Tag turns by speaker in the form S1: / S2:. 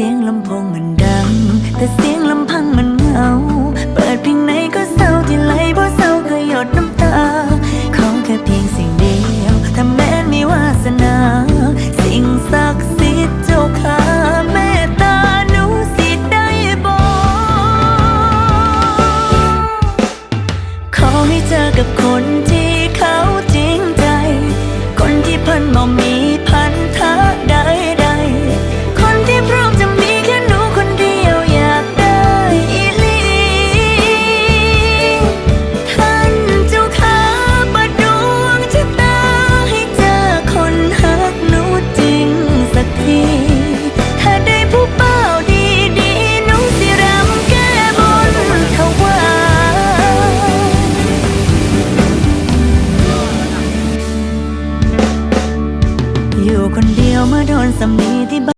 S1: เสียงลำโพงมันดัง แต่เสียงลำพังมันเงา เปิดเพลงไหนก็เศร้าที่ไหลบ่เศร้าก็หยดน้ำตา ขอแค่เพียงสิ่งเดียวถ้าแม้นมีวาสนา สิ่งศักดิ์สิทธิ์เจ้าค่ะแม่ตาหนูสิได้บอก ขอให้เจอกับคนที่เขาจริงใจ คนที่เพิ่นบ่มี อยู่คนเดียวเมื่อโด